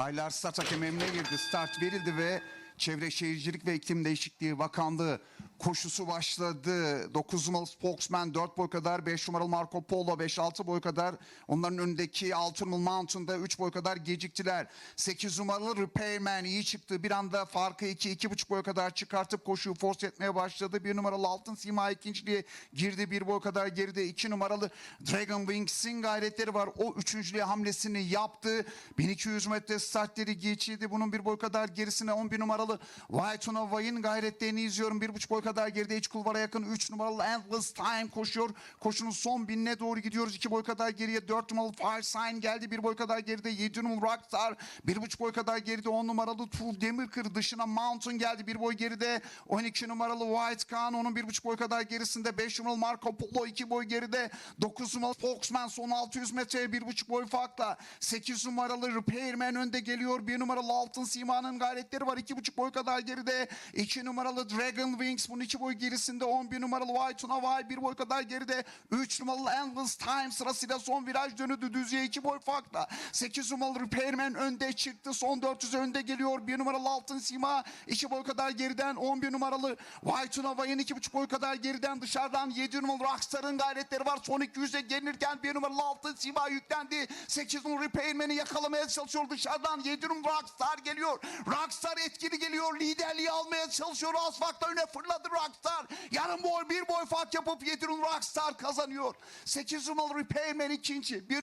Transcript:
Paylar start hakem emrine girdi. Start verildi ve Çevre Şehircilik ve İklim Değişikliği Bakanlığı koşusu başladı. 9 numaralı Spokesman 4 boy kadar, 5 numaralı Marco Polo 5-6 boy kadar. Onların önündeki 6 numaralı Mountain'da 3 boy kadar geciktiler. 8 numaralı Repairman iyi çıktı. Bir anda farkı 2-2,5 boy kadar çıkartıp koşuyu force etmeye başladı. 1 numaralı Altın Sima ikinciliğe girdi. 1 boy kadar geride. 2 numaralı Dragon Wings'in gayretleri var. O üçüncülüğe hamlesini yaptı. 1200 metre startleri geçildi. Bunun bir boy kadar gerisine 11 numaralı White Nova'nın gayretlerini izliyorum. 1,5 boy kadar geride iç kulvara yakın 3 numaralı Endless Time koşuyor. Koşunun son binine doğru gidiyoruz. 2 boy kadar geriye 4 numaralı Fire Sign geldi. 1 boy kadar geride 7 numaralı Rockstar. 1,5 boy kadar geride 10 numaralı Tuğ Demirkır dışına Mountain geldi. 1 boy geride 12 numaralı White Khan. Onun 1,5 boy kadar gerisinde 5 numaralı Marco Polo 2 boy geride. 9 numaralı Foxman son 600 metreye 1,5 boy farkla. 8 numaralı Repairman önde geliyor. 1 numaralı Altın Sima'nın gayretleri var. 2,5 boy kadar geride. 2 numaralı Dragon Wings bunun 2 boy gerisinde. 11 numaralı White Navai 1 boy kadar geride. 3 numaralı Endless Time sırasıyla son viraj dönüdü düzeye 2 boy farkla. 8 numaralı Repairman önde çıktı. Son 400 önde geliyor. 1 numaralı Altın Sima 2 boy kadar geriden. 11 numaralı White Navai'nin 2,5 boy kadar geriden dışarıdan 7 numaralı Rockstar'ın gayretleri var. Son 200'e gelinirken 1 numaralı Altın Sima yüklendi. 8 numaralı Repairman'i yakalamaya çalışıyor dışarıdan. 7 numaralı Rockstar geliyor. Rockstar etkili geliyor. Liderliği almaya çalışıyor. Asfakta öne fırladı Rockstar. Yarım boy bir boy fark yapıp 7 numaralı Rockstar kazanıyor. 8 numaralı Repairman ikinci. Bir